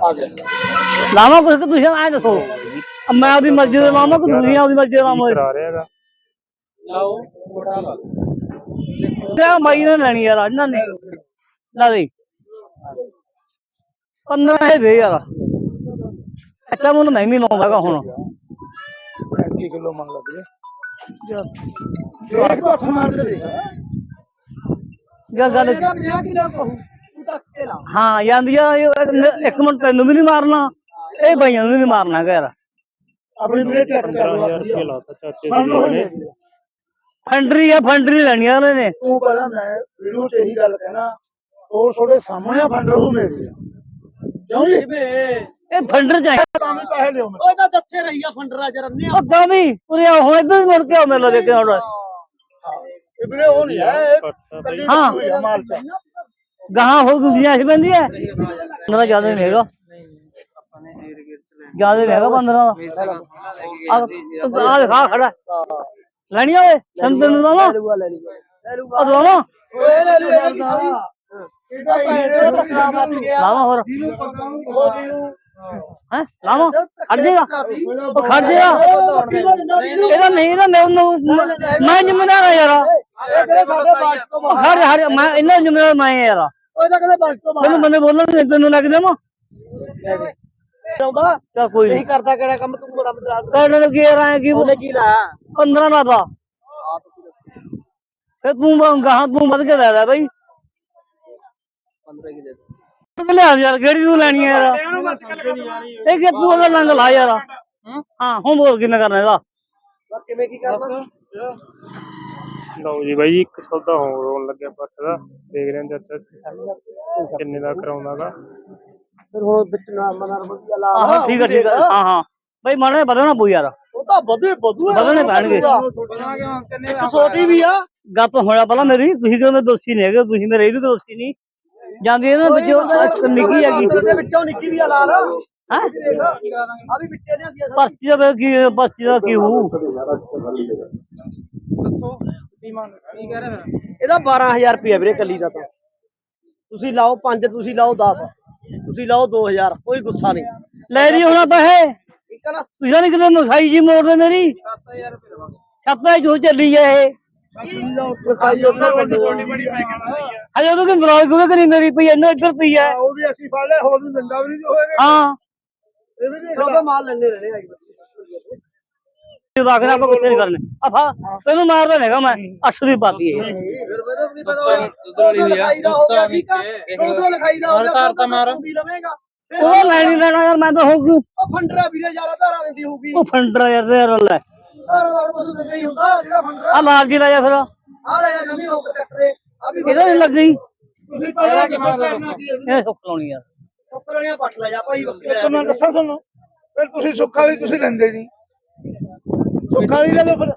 ਆ ਗਿਆ। ਲਾਵਾਂ ਕੁਛ ਕਿ ਤੁਸੀਂ ਐ ਦੱਸੋ? ਮੈਂ ਆਪਦੀ ਮਰਜ਼ੀ ਦੇ ਲਾਵਾਂ ਕਿ ਤੁਸੀਂ ਆਪਦੀ ਮਰਜ਼ੀ ਦੇ ਲਾਵਾਂ? ਕਰਾ ਰਿਹਾ ਹੈਗਾ। ਲਾਓ ਮੋਟਾ ਲਾ ਤੇ ਮਾਈ ਨੇ ਲੈਣੀ ਯਾਰ ਇਹਨਾਂ ਨੇ ਲਾ ਦੇ 15 ਹੈ ਦੇ ਯਾਰ। ਅੱਛਾ ਮੈਨੂੰ ਮੈਂ ਵੀ ਲਾਉਂਦਾਗਾ ਹੁਣ। 35 ਕਿਲੋ ਮੰਗ ਲੱਗ ਗਿਆ ਇੱਕ ਤਾਂ ਹੱਥ ਮਾਰ ਕੇ ਦੇਖ? ਜਾਂ ਗੱਲ ਕਿਲੋ ਕਹੂ। ਹਾਂ ਜਾਂਦੀ ਆ ਇਹ ਇੱਕ ਮਿੰਟ ਤੈਨੂੰ ਵੀ ਨਹੀਂ ਮਾਰਨਾ। ਇਹ ਭਾਈਆਂ ਨੂੰ ਵੀ ਨਹੀਂ ਮਾਰਨਾ ਹੈਗਾ ਯਾਰ ਆਪਣੀ ਵੀਰੇ ਚੈੱਕ ਕਰ ਲਓ 15000 ਰੁਪਏ ਲਾਤਾ ਚਾਚੇ ਦੀ ਨੇ ਫੰਡਰੀ ਆ ਫੰਡਰੀ ਲੈਣੀ ਆ ਉਹਨੇ। ਨੇ ਤੂੰ ਪਹਿਲਾਂ ਮੈਂ ਵੀਡੀਓ ਤੇ ਇਹੀ ਗੱਲ ਕਹਿਣਾ ਉਹ ਤੁਹਾਡੇ ਸਾਹਮਣੇ ਆ ਫੰਡ ਰਹੂ ਮੇਰੇ ਕਿਉਂ ਜੀ? ਇਹ ਫੰਡਰ ਚਾਹੀਦਾ ਤਾਂ ਵੀ ਪੈਸੇ ਲਿਓ ਮੇਰੇ ਓਏ ਤਾਂ ਜੱਥੇ ਰਹੀ ਆ ਫੰਡਰਾ ਜਰਨੇ ਉਹ ਤਾਂ ਵੀ ਉਰੇ ਆ, ਹੁਣ ਇੱਧਰ ਮੁੜ ਕੇ ਆਓ ਮੇਲਾ ਦੇ ਕੇ ਹੁਣ ਇਹ ਵੀਰੇ ਉਹ ਨਹੀਂ ਹੈ ਹਾਂ। ਆ ਮਾਲ ਚ ਗਾਹਾਂ ਹੋਰ ਦੁਨੀਆ ਸੀ ਬੰਦੀ ਹੈ ਮੇਰਾ ਜ਼ਿਆਦਾ ਨਹੀਂ ਹੈਗਾ। ਜ਼ਿਆਦਾ ਨਹੀਂ ਹੈਗਾ 15 ਦਾ। ਆ ਦਿਖਾ ਖੜਾ। ਲੈਣੀ ਓਏ ਸੰਤ ਨੂੰ ਦਵਾ ਆ ਦਵਾ ਓਏ ਲੈ ਲੂ ਇਹਦਾ ਇਹਦਾ ਧੱਕਾ ਮੱਚ ਗਿਆ ਲਾਵਾ ਹੋਰ। ਇਹਨੂੰ ਪਤਾ ਨਹੀਂ ਉਹ ਜਿਹਨੂੰ ਹੈ, ਲਾਵਾ। ਖੜ ਜਾਏਗਾ। ਉਹ ਖੜ ਜਾਏਗਾ। ਇਹਦਾ ਨਹੀਂ, ਇਹਦਾ ਮੈਂ ਜ਼ਿੰਮੇਦਾਰ ਆ ਯਾਰ। ਇਹ ਕਿਹੜੇ ਮੈਂ ਇਹਨਾਂ ਜ਼ਿੰਮੇਦਾਰ ਮੈਂ ਯਾਰ। ਓਏ ਤਾਂ ਕਦੇ ਬਾਜ ਤੋਂ ਤੈਨੂੰ ਬੰਦੇ ਬੋਲਣ ਨਹੀਂ ਤੈਨੂੰ ਲੱਗ ਦੇਵਾਂ ਆਉਂਦਾ ਚੱਲ ਕੋਈ ਨਹੀਂ ਨਹੀਂ ਕਰਦਾ ਕਿਹੜਾ ਕੰਮ ਤੂੰ ਬੜਾ ਮਦਰਾਜ ਕਹਿਣ ਨੂੰ ਕੀ ਰਾਏ ਕੀ ਉਹਨੇ ਕੀ ਲਾਇਆ? 15 ਦਾ ਦਾ ਫੇ ਤੂੰ ਗਾਹਾਂ ਤੂੰ ਵੱਧ ਕੇ ਲੈ ਲੈ ਬਈ। 15 ਕੀ ਦੇ ਤੂੰ ਲਿਆ ਯਾਰ ਕਿਹੜੀ ਤੂੰ ਲੈਣੀ ਹੈ ਯਾਰ? ਇਹ ਕਿ ਤੂੰ ਉਹਦਾ ਲੰਗ ਲਾ ਯਾਰ। ਹਾਂ? ਹੁਣ ਬੋਲ ਕਿੰਨਾ ਕਰਨਾ ਇਹਦਾ। ਕਿਵੇਂ ਕੀ ਕਰਦਾ ਲਓ ਜੀ ਬਾਈ ਜੀ ਇੱਕ ਸੌਦਾ ਹੋਰ ਹੋਣ ਲੱਗਿਆ ਪੱਟ ਦਾ। ਦੇਖ ਰਹੇ ਹਾਂ ਚਾਚਾ ਕਿੰਨੇ ਦਾ ਕਰਾਉਂਦਾਗਾ ਫਿਰ ਹੁਣ ਵਿੱਚ ਨਾ ਮਨਰ ਵਧੀਆ ਲਾ। ਹਾਂ ਹਾਂ ਠੀਕ ਹੈ ਠੀਕ ਹੈ ਹਾਂ ਹਾਂ। ਬਈ ਮਾੜੇ ਵਧਣਾ ਪਊ ਯਾਰ। ਉਹ ਤਾਂ ਵਧੇ ਵਧੂ ਹੈ ਵਧਣੇ ਪੈਣਗੇ। ਇੱਕ ਛੋਟੀ ਵੀ ਆ। ਗੱਪ ਹੋਇਆ ਪਹਿਲਾਂ ਮੇਰੀ ਤੁਸੀਂ ਕਿਉਂ ਮੇਰੇ ਦੋਸਤੀ ਨਹੀਂ ਹੈਗੇ ਤੁਸੀਂ ਮੇਰੇ ਇਹ ਵੀ ਦੋਸਤੀ ਨਹੀਂ। ਜਾਂਦੀ ਇਹਨਾਂ ਵਿੱਚੋਂ ਇੱਕ ਨਿੱਕੀ ਹੈਗੀ। ਦੇ ਵਿੱਚੋਂ ਨਿੱਕੀ ਵੀ ਆ ਲਾ ਲਾ ਹੈ? ਆ ਵੀ ਵਿੱਚੇ ਨੇ ਆਂਦੀਆਂ ਪਰਚੀ ਦਾ ਕੀ ਪਰਚੀ ਦਾ ਕੀ ਹੋਊ ਇਹਦਾ 12000 ਰੁਪਏ ਵੀਰੇ ਕੱਲੀ ਦਾ ਤਾਂ। ਤੁਸੀਂ ਲਾਓ 5 ਤੁਸੀਂ ਲਾਓ 10 ਤੁਸੀਂ ਲਾਓ 2000 ਕੋਈ ਗੁੱਸਾ ਨਹੀਂ। ਲੈ ਰਹੀ ਹੋਣਾ ਪੈਸੇ। ਠੀਕ ਹੈ ਨਾ। ਤੁਸੀਂ ਨਹੀਂ ਕਿਤੇ ਮਖਾਈ ਜੀ ਮੋੜ ਦੇ ਮੇਰੀ। 7000 ਰੁਪਏ ਛੱਪੇ ਜੋ ਚੱਲੀ ਹੈ ਇਹ। ਹਜੇ ਉਹ ਕਿ ਮਰਾਲ ਕਿਉਂ ਕਰੀ ਮੇਰੀ ਪਈ ਇਹਨਾਂ ਇੱਧਰ ਪਈ ਹੈ ਉਹ ਵੀ ਅਸੀਂ ਫੜ ਲਿਆ ਹੋਰ ਵੀ ਦੰਦਾ ਵੀ ਨਹੀਂ ਹੋਏਗਾ। ਹਾਂ। ਇਹ ਵੀ ਨਹੀਂ ਉਹਦਾ ਮਾਲ ਲੈਣੇ ਰਹਿਣੇ ਆਈ ਇਹ ਵਾਖਣਾ ਆਪਾਂ ਕੁਛ ਨਹੀਂ। ਕਰਨੇ ਆਫਾ ਤੈਨੂੰ ਮਾਰਦਾ ਨਹੀਂਗਾ ਮੈਂ ਅੱਠ ਦੀ ਪਾਤੀ ਹੋ ਗਿਆ ਠੀਕ ਆ? 200 ਲਿਖਾਈ ਦਾ ਹੋ ਗਿਆ ਤਾਂ ਮਾਰ। ਵੀ ਲਵੇਂਗਾ। ਫਿਰ ਉਹ ਲੈਣੀ ਲੈਣਾ ਯਾਰ ਮੈਂ ਤਾਂ ਹੋ ਗਈ ਉਹ ਫੰਡਰਾ ਵੀਰੇ ਯਾਰਾ ਧਾਰਾ ਦਿੰਦੀ ਹੋਊਗੀ। ਉਹ ਫੰਡਰ ਯਾਰ ਤੇ ਯਾਰ ਲੈ ਆ ਲਾਲ ਜੀ ਲੈ ਜਾ ਫਿਰ। ਆ ਲੈ ਜਾ ਜਮੀ ਹੋ ਕੇ ਟੱਕਰੇ ਆ ਵੀ ਇਹਦਾ ਨਹੀਂ ਲੱਗੀ। ਇਹ ਸੁੱਕ ਲਾਉਣੀ ਯਾਰ ਟੱਕਰ ਵਾਲੀਆਂ ਪੱਟ ਲੈ ਜਾ ਭਾਈ ਬੱਕਰੇ ਇੱਕ ਮੈਂ ਦੱਸਾਂ ਤੁਹਾਨੂੰ। ਫਿਰ ਤੁਸੀਂ ਸੁੱਖ ਵਾਲੀ ਤੁਸੀਂ ਲੈਂਦੇ ਨਹੀਂ। ਸੁੱਖ ਵਾਲੀ ਲੈ ਲਓ ਫਿਰ।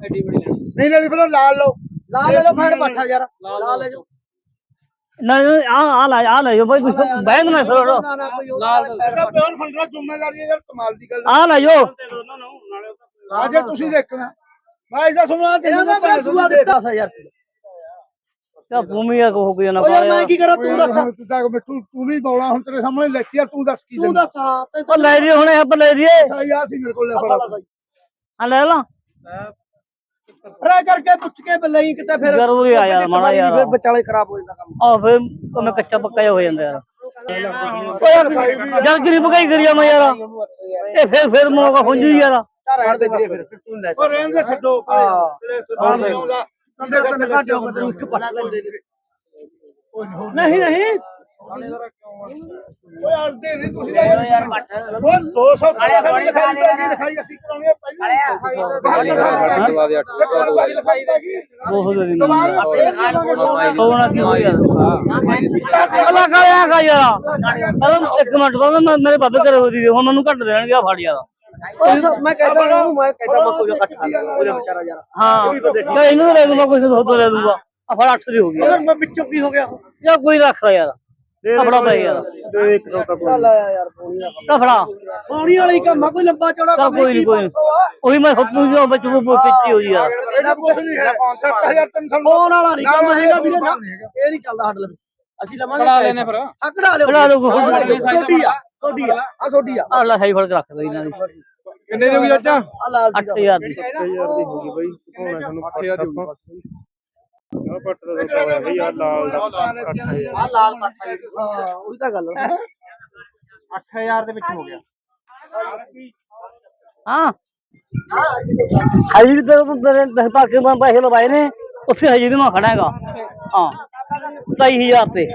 ਨਹੀਂ ਲੈਣੀ ਫਿਰ ਲਾਲ ਲਓ। ਲਾ ਲੈ ਲੋ ਫੜ ਪੱਠਾ ਯਾਰ। ਲਾ ਲੈ ਜੋ ਨਾ ਆ ਆ ਲੈ ਆ ਲੈ ਜੋ ਬਈ ਤੁਸੀਂ ਬੈਗ ਨਾ ਫਿਰ ਨਾ ਨਾ ਕੋਈ ਲਾਲ ਇਹਦਾ ਪਿਓਰ ਫੰਡਰਾ ਜ਼ਿੰਮੇਵਾਰੀ ਹੈ ਯਾਰ ਕਮਾਲ ਦੀ ਗੱਲ ਆ ਲੈ ਜੋ। ਰਾਜੇ ਤੁਸੀਂ ਦੇਖਣਾ। ਮੈਂ ਇਹਦਾ ਸੁਣਾ ਤੇ ਇਹਨਾਂ ਦਾ ਸੂਆ ਦਿੱਤਾ 10000 ਤਾਂ ਭੂਮੀ ਆ ਕੋ ਕੋਈ ਨਾ ਓ ਯਾਰ ਮੈਂ ਕੀ ਕਰਾਂ ਤੂੰ ਦੱਸ। ਤੂੰ ਤਾਂ ਮਿੱਠੂ ਤੂੰ ਵੀ ਬੌਲਾ ਹੁਣ ਤੇਰੇ ਸਾਹਮਣੇ ਲੈਤੀ ਆ ਤੂੰ ਦੱਸ ਕੀ ਤੂੰ ਦਿੰਦਾ। ਦੱਸ ਹਾਂ ਤੇ ਉਹ ਲੈ ਜੀ ਹੁਣ ਇਹ ਆਪਾਂ ਲੈ ਜੀਏ ਸਹੀ ਆ ਸੀ ਮੇਰੇ ਕੋਲ ਲੈ ਫੜਾ। ਆ ਲੈ ਲਾ। ਫਰਾ ਕਰਕੇ ਪੁੱਛ ਕੇ ਬਲਈ ਕਿਤੇ ਫਿਰ ਜ਼ਰੂਰੀ ਆ ਯਾਰ ਮਾੜਾ ਯਾਰ। ਫਿਰ ਵਿਚਾਲੇ ਖਰਾਬ ਹੋ ਜਾਂਦਾ ਕੰਮ। ਆ ਫਿਰ ਮੈਂ ਕੱਚਾ ਪੱਕਾ ਹੋ ਜਾਂਦਾ ਯਾਰ। ਓ ਯਾਰ ਜਲ ਕਰੀ ਪਕਾਈ ਕਰੀ ਮੈਂ ਯਾਰ। ਇਹ ਫਿਰ ਫਿਰ ਮੋਗਾ ਹੁੰਜੂ ਯਾਰ। ਰਹਿਣ ਦੇ ਵੀਰੇ ਫਿਰ। ਤੂੰ ਲੈ ਉਹ ਰਹਿਣ ਦੇ ਛੱਡੋ। ਹਾਂ। ਤੇਰੇ ਸਵਾਲ ਨਹੀਂ ਆਉਂਦਾ। ਕੰਦੇ ਕੰਦੇ ਘੱਟ ਹੋ ਤੈਨੂੰ ਇੱਕ ਪੱਟ ਲੈਂਦੇ ਨਹੀਂ ਨਹੀਂ। ਓਏ ਅੜਦੇ ਨਹੀਂ ਤੁਸੀਂ ਯਾਰ ਯਾਰ ਮੱਠ ਉਹ 200 ਲਿਖਾਈ ਲਿਖਾਈ ਲਿਖਾਈ ਅਸੀਂ ਕਰਾਉਣੀ ਆ ਪਹਿਲੀ ਲਿਖਾਈ ਦਾ ਕੀ ਬਹੁਤ ਦੇ ਦਿਨ ਕਮਾਲ ਹੋਣਾ ਕੀ? ਹੋ। ਯਾਰ ਅੱਲਾ ਕਾਲਿਆ ਕਾ ਯਾਰ। ਅਰੇ ਇੱਕ ਮਿੰਟ ਬਾਅਦ ਮੈਂ ਮੇਰੇ ਬਾਬੇ ਘਰੇ ਹੋਦੀ ਸੀ, ਹੁਣ ਮੈਨੂੰ ਘੱਟ ਦੇਣਗੇ ਆ ਫੜ ਯਾਰ। ਉਹ ਮੈਂ ਕਹਿੰਦਾ ਉਹਨੂੰ ਮੈਂ ਕਹਿੰਦਾ ਮੈਂ ਕੋਈ ਲਵਾਂ ਉਹਦਾ ਵਿਚਾਰਾ ਯਾਰ। ਹਾਂ। ਤੇ ਇਹਨੂੰ ਲੈ ਦੂੰਗਾ ਕੁਝ ਹੋਰ ਲੈ ਦੂੰਗਾ। ਆ ਫੜ 8 ਦੀ ਹੋ ਗਈ। ਮੈਂ ਵਿੱਚੋਂ ਕੀ ਹੋ ਗਿਆ? ਯਾ ਕੋਈ ਰੱਖ ਲੈ ਯਾਰ। ਕਪੜਾ ਪੈ ਦੇ ਚੱਲ ਆਇਆ ਯਾਰ ਪੌਣੀ ਦਾ ਕਪੜਾ ਪੌਣੀ ਵਾਲੀ ਕੰਮ ਆ ਕੋਈ ਲੰਬਾ ਚੌੜਾ ਚੱਲ ਕੋਈ ਨਹੀਂ ਕੋਈ ਨੀ। ਉਹੀ ਮੈਂ ਹੁਕਮ ਜੋ ਬੱਚੂ ਨੂੰ ਪਿੱਛੇ ਹੋਈ ਯਾਰ ਇਹਦਾ ਕੁਝ ਨਹੀਂ ਹੈ 7300 ਫੋਨ ਵਾਲਾ ਨਹੀਂ ਕੰਮ ਹੈਗਾ ਵੀਰੇ ਨਾ। ਇਹ ਨਹੀਂ ਚੱਲਦਾ ਸਾਡੇ ਲਈ। ਅਸੀਂ ਲਵਾਂਗੇ ਕੜਾ ਲੈਨੇ ਫਿਰ। ਆ ਕਢਾ ਲਿਓ। ਕਢਾ ਲਿਓ ਕੋਈ। ਛੋਟੀ ਆ ਸੋਡੀ ਆ ਆ ਸੋਡੀ ਆ। ਆ ਲੈ ਸਹੀ ਫੜ ਕੇ ਰੱਖ ਦੇ ਇਹਨਾਂ ਦੀ। ਕਿੰਨੇ ਦੀ ਹੋਈ ਚਾਚਾ? ਆ ਲਾਲ ਦੀ ਦਾ 8000 ਦੀ। 8000 ਦੀ ਹੋ ਗਈ ਬਾਈ। ਹੁਣ ਤੁਹਾਨੂੰ 8000 ਦੀ ਆ ਪੱਟ ਦਾ ਸੌਦਾ ਹੋਇਆ ਬਈ ਆ ਲਾਲ ਦਾ 8000 ਆ ਲਾਲ ਪੱਠਾ ਹਾਂ ਉਹੀ ਤਾਂ ਗੱਲ ਆ। 8000 ਦੇ ਵਿੱਚ ਹੋ ਗਿਆ। ਹਾਂ। ਹਜੇ ਵੀ ਤੇਰੇ ਤੇਰੇ ਦਸ ਪਾਕੇ ਮੈਂ ਪੈਸੇ ਲਵਾਏ ਨੇ ਉੱਥੇ ਹਜੇ ਵੀ ਮੈਂ ਖੜਾ ਹੈਗਾ। ਹਾਂ 27000 ਤੇ।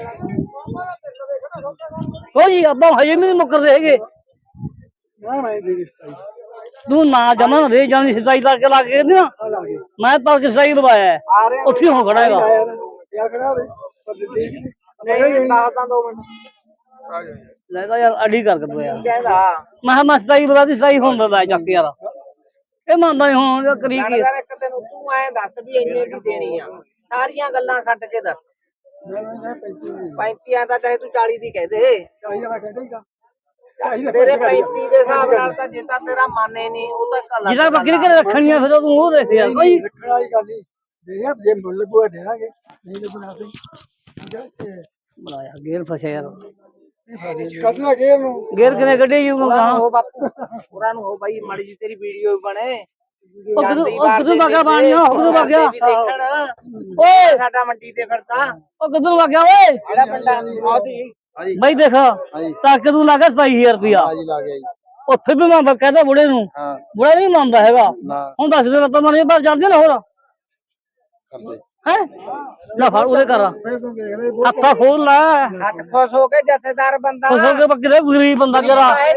ਕੋਈ ਆਪਾਂ ਹਜੇ ਨਹੀਂ ਮੁੱਕਰਦੇ ਹੈਗੇ। ਨਾ ਨਾ ਇਹ ਦੇ ਰਿਸ਼ਤਾ ਤੂੰ ਨਾ ਜਮਾ ਦੇ ਜਾਨੀ ਸਿੱਧਾਈ ਕਰਕੇ ਲਾ ਕੇ ਨਾ ਮੈਂ ਤਾਂ ਕਿ ਸਹੀ ਲਵਾਇਆ ਹੈ। ਉੱਥੇ ਹੋ ਖੜਾ ਹੈਗਾ। ਕਿਆ ਕਰਾ ਵੇ ਪਰ ਦੇਖ ਨਹੀਂ ਲਾਦਾ ਦੋ ਮਿੰਟ। ਲੈ ਤਾਂ ਯਾਰ ਅੜੀ ਕਰ ਕਰ ਯਾਰ। ਮੈਂ ਕਿਹਾ ਮੈਂ ਸਹੀ ਲਵਾ ਦੀ ਸਹੀ ਹੁੰਦਾ ਲੈ ਚੱਕ ਯਾਰ। ਇਹ ਮੰਨਦਾ ਨਹੀਂ ਹੁਣ ਇਹ ਕਰੀ ਕੀ ਯਾਰ ਇੱਕ ਤੈਨੂੰ ਤੂੰ ਐਂ ਦੱਸ ਵੀ ਇੰਨੇ ਦੀ ਦੇਣੀ ਆ? ਸਾਰੀਆਂ ਗੱਲਾਂ ਛੱਡ ਕੇ ਦੱਸ। 35 ਤਾਂ ਚਾਹੇ ਤੂੰ 40 ਦੀ ਕਹਿ ਦੇ। ਤੇਰੇ 35 ਦੇ ਹਿਸਾਬ ਨਾਲ ਤਾਂ ਜੇ ਤਾਂ ਤੇਰਾ ਮਾਨੇ ਨਹੀਂ ਉਹ ਤਾਂ ਕੱਲਾ ਜਿਹਦਾ ਬੱਕਰੀ ਘਰੇ ਰੱਖਣੀ ਆ ਫਿਰ ਤੂੰ ਉਹ ਦੇਖ ਯਾਰ ਕੋਈ ਰੱਖਣ ਵਾਲੀ ਗੱਲ ਨਹੀਂ। ਦੇ ਯਾਰ ਜੇ ਮੁੱਲ ਲੱਗੂਗਾ ਦੇਵਾਂਗੇ ਨਹੀਂ ਲੱਗਣਾ ਤੇ ਠੀਕ ਹੈ ਤੇ ਬੜਾ ਗੇਰ ਫਸਿਆ ਯਾਰ। ਕੱਢਣਾ ਕੇ ਨੂੰ। ਗੇਰ ਕਿਨੇ ਕੱਢੇ ਯੂ ਨੂੰ ਕਹਾਂ ਹੋ ਬਾਪੂ ਉਹਨਾਂ ਨੂੰ ਹੋ ਬਾਈ ਮਾੜੀ ਜੀ ਤੇਰੀ ਵੀਡੀਓ ਬਣੇ। ਉਹ ਕਿਦੋਂ ਜਾਂਦੀ ਉਹ ਵਾਰ ਕਿਦੋਂ ਦੇ ਵਗਿਆ ਵੀ ਬਾਣੀਆ ਉਹ ਕਿਦੋਂ ਦੇ ਵਗਿਆ ਵੀ ਦੇਖਣ। ਓਏ! ਸਾਡਾ ਮੰਡੀ ਤੇ ਫਿਰਦਾ। ਉਹ ਕਿਦੋਂ ਵਗਿਆ ਓਏ! ਕਿਹੜਾ ਪਿੰਡਾ ਬਈ ਦੇਖ ਤਾਂ ਕਦੋਂ ਲੱਗਾ 27000 ਰੁਪਿਆ ਜੀ ਲਾ ਗਿਆ ਜੀ। ਉੱਥੇ ਵੀ ਮੈਂ ਕਹਿੰਦਾ ਬੁੜੇ ਨੂੰ। ਹਾਂ। ਬੁੜਾ ਨਹੀਂ ਮੰਨਦਾ ਹੈਗਾ। ਨਾ। ਹੁਣ ਦੱਸ ਦੇ ਤਾਂ ਮਰੇ ਬਾਹਰ ਚੱਲਦੇ ਨਾ ਹੋਰ? ਕਰਦੇ। ਹੈ? ਲੈ ਫੜ ਉਹਦੇ ਕਰ। ਹੱਥਾ ਖੋਲ ਲੈ। ਹੱਥ ਖੁਸ਼ ਹੋ ਕੇ ਜਥੇਦਾਰ ਬੰਦਾ ਖੁਸ਼ ਹੋ ਕੇ ਬੱਕਰੇ ਗਰੀਬ ਬੰਦਾ ਜਰਾ। ਇਹ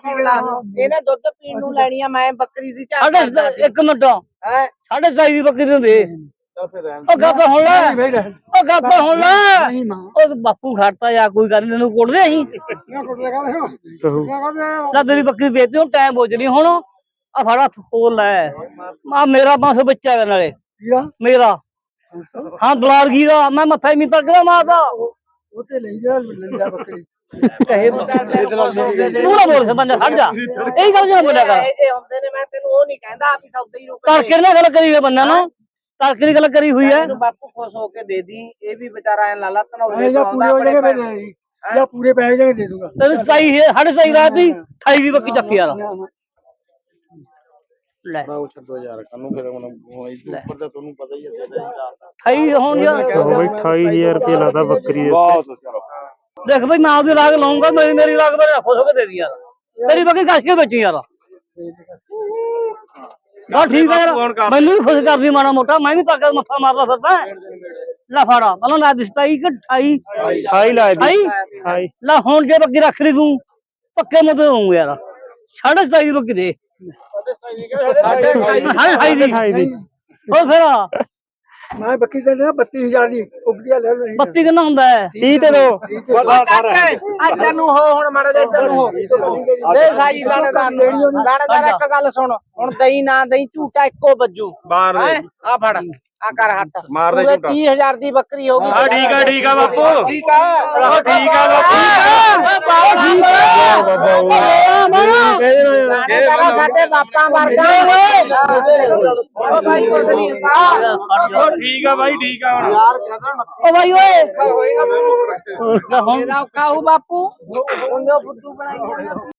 ਸੁਣ ਲਾ। ਇਹਨੇ ਦੁੱਧ ਪੀਣ ਨੂੰ ਲੈਣੀ ਆ ਮੈਂ ਬੱਕਰੀ ਦੀ ਝਾੜ ਸਾਡੇ ਇੱਕ ਮਿੰਟ। ਹੈ? ਸਾਡੇ ਚਾਈ ਦੀ ਬੱਕਰੀ ਨੂੰ ਦੇ ਚੱਲ ਫਿਰ ਰਹਿਣ ਉਹ ਗੱਪ ਹੁਣ ਲੈ। ਉਹ ਗੱਪ ਹੁਣ ਲੈ। ਉਹ ਬਾਪੂ ਖੜਤਾ ਜਾਂ ਕੋਈ ਗੱਲ ਨੀ ਤੈਨੂੰ ਕੁੱਟਦੇ ਅਸੀਂ। ਕਹੂ ਲੈ ਤੇਰੀ ਬੱਕਰੀ ਵੇਚਦੇ ਹੁਣ ਟਾਈਮ ਬੋਝਣੀ ਹੁਣ ਆ ਫੜ ਹੱਥ ਖੋਲ ਲੈ। ਆ ਮੇਰਾ 500 ਬੱਚਾ ਹੈ ਨਾਲੇ। ਮੇਰਾ। ਹਾਂ ਦਲਾਰਗੀ ਦਾ ਮੈਂ ਮੱਥਾ ਹੀ ਨਹੀਂ ਤੱਕਦਾ ਮਾਰਦਾ। ਉੱਥੇ ਲਈ ਜਾ ਲੈ ਜਾ ਬੱਕਰੀ। ਕਹੇ ਤੂੰ ਨਾ ਬੋਲ ਸਰਪੰਚ ਹਟ ਜਾ। ਇਹ ਗੱਲ ਜਿਹੜਾ ਬੋਲਿਆ ਕਰ ਇਹ ਹੁੰਦੇ ਨੇ ਮੈਂ ਤੈਨੂੰ ਉਹ ਨਹੀਂ ਕਹਿੰਦਾ ਵੀ ਸੌਦਾ ਹੀ ਰੁਕ ਤੜਕੇ ਨਾਲ ਗੱਲ ਕਰੀ ਹੋਈ ਬੰਦਾ ਨਾ ਤੜਕੇ ਦੀ ਗੱਲ ਕਰੀ ਹੋਈ ਹੈ? ਇਹਨੂੰ ਬਾਪੂ ਖੁਸ਼ ਹੋ ਕੇ ਦੇ ਦੀ। ਇਹ ਵੀ ਵਿਚਾਰਾ ਐ ਲਾਲਾ ਤਨੌਲੇ ਜਾਂ ਪੂਰੇ ਹੋ ਆਪਣੇ ਮੈਂ ਲੈ ਜਾਂ ਪੂਰੇ ਪੈਸੇ ਜਾ ਕੇ ਦੇ ਦੂੰਗਾ। ਤੈਨੂੰ ਸਤਾਈ ਹੈ ਸਾਢੇ ਸਤਾਈ ਰਾਤ ਦੀ 28 ਵੀ ਬੱਕੀ ਚੱਕੀ ਯਾਰ ਲੈ। ਉਹ ਛੱਡੋ ਯਾਰ ਕੰਨੂ ਫਿਰ ਹੁਣ ਉੱਪਰ ਤਾਂ ਤੁਹਾਨੂੰ ਪਤਾ ਹੀ ਹੈ 28 ਹੁਣ ਯਾਰ। ਕਹੋ ਬਈ 28000 ਰੁਪਏ ਲਾਦਾ ਬੱਕਰੀ ਦੇ ਉੱਤੇ। ਬਹੁਤ ਚਲੋ ਦੇਖ ਬਈ ਮੈਂ ਆਪਦੀ ਲਾਗ ਲਾਉਂਗਾ ਮੇਰੀ ਮੇਰੀ ਲਾਗ ਮੇਰੇ ਖੁਸ਼ ਹੋ ਕੇ ਦੇ ਦੀ ਯਾਰ। ਤੇਰੀ ਬੱਕੀ ਕੱਸ ਕੇ ਵੇਚੀ ਯਾਰ? ਬਾ ਠੀਕ ਹੈ ਯਾਰ। ਮੈਨੂੰ ਵੀ ਖੁਸ਼ ਕਰਦੀ ਮਾੜਾ ਮੋਟਾ। ਮੈਂ ਵੀ ਤਾਕਤ ਮੱਥਾ ਮਾਰਦਾ ਫਿਰਦਾ। ਲੈ ਫੜਾ ਪਹਿਲਾਂ ਲੈ ਦਿਸਤਾਈ ਕਿ 28 ਹਾਈ ਲਾ ਦੀ ਹਾਈ ਹਾਈ ਲੈ ਹੁਣ ਜੇ ਬੱਕੀ ਰੱਖ ਲਈ ਤੂੰ ਪੱਕੇ ਮੁੱਦੇ ਹੋਊ ਯਾਰ। ਸਾਢੇ ਸਤਾਈ ਦੀ ਬੱਕੀ ਦੇ। ਸਾਢੇ ਅਠਾਈ ਦੀ ਹਾਈ ਦੀ ਹੋਰ ਫਿਰ ਮੈਂ ਬੱਕਰੀ ਦੇ ਨਾ 32000 ਦੀ ਉਗੜੀਆ ਲੈ ਲਈ ਬੱਤੀ ਕਿੰਨਾ ਹੁੰਦਾ ਹੈ? 30 ਤੇ ਦੋ। ਅੱਜ ਨੂੰ ਹੋ ਹੁਣ ਮਾੜਾ ਜਿਹਾ ਇੱਧਰ ਨੂੰ ਹੋ। ਦੇ ਸਾਈ ਲਾਣੇਦਾਰ ਨੂੰ। ਲਾਣੇਦਾਰ ਇੱਕ ਗੱਲ ਸੁਣ। ਹੁਣ ਦਈ ਨਾ ਦਈ ਝੂਟਾ ਇੱਕੋ ਵੱਜੂ। ਬਾਹਰ ਹੈਂ? ਆ ਫੜ। ਆ ਕਰ ਹੱਥ। ਮਾਰ ਦੇ ਪੂਰੇ ਝੂਟਾ। 30000 ਦੀ ਬੱਕਰੀ ਹੋ ਗਈ। ਆ ਠੀਕ ਆ ਠੀਕ ਆ ਬਾਪੂ। ਠੀਕ ਆ ਆਹੋ ਠੀਕ ਆ ਬਾਪੂ। ਲਾਣੇਦਾਰ ਸਾਡੇ ਬਾਪਾਂ ਵਰਗਾ ਓ ਭਾਈ ਕੁਝ ਨਹੀਂ ਹੁੰਦਾ ਠੀਕ ਆ ਬਾਈ ਠੀਕ ਆ ਹੁਣ ਓ ਭਾਈ ਓਏ ਮੇਰਾ ਬਾਪੂ। ਉਹਨੇ ਬੁੱਧੂ ਬਣਾਈ ਜਾਂਦਾ